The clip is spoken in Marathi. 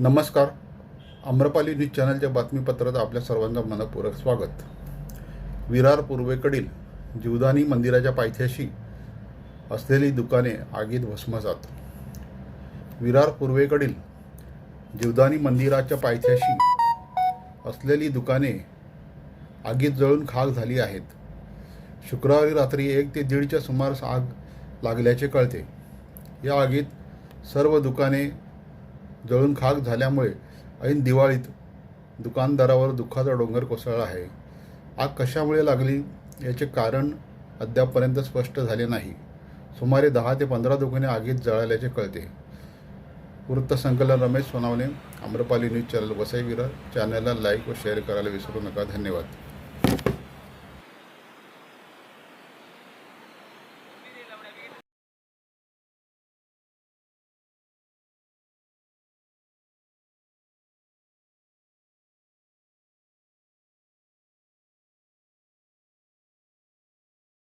नमस्कार. आम्रपाली न्यूज चॅनलच्या बातमीपत्रात आपल्या सर्वांचं मनपूरक स्वागत. विरार पूर्वेकडील जीवदानी मंदिराच्या पायथ्याशी असलेली दुकाने आगीत भस्मसात. विरार पूर्वेकडील जीवदानी मंदिराच्या पायथ्याशी असलेली दुकाने आगीत जळून खाक झाली आहेत. शुक्रवारी रात्री एक ते दीडच्या सुमारास आग लागल्याचे कळते. या आगीत सर्व दुकाने जळून खाक झाल्यामुळे ऐन दिवाळीत दुकानदारावर दुःखाचा डोंगर कोसळला आहे. आग कशामुळे लागली याचे कारण अद्यापपर्यंत स्पष्ट झाले नाही. सुमारे दहा ते पंधरा दुकाने आगीत जळाल्याचे कळते. वृत्तसंकलन रमेश सोनावणे आम्रपाली न्यूज चॅनल वसई विरा चॅनलला लाईक व शेअर करायला विसरू नका. धन्यवाद.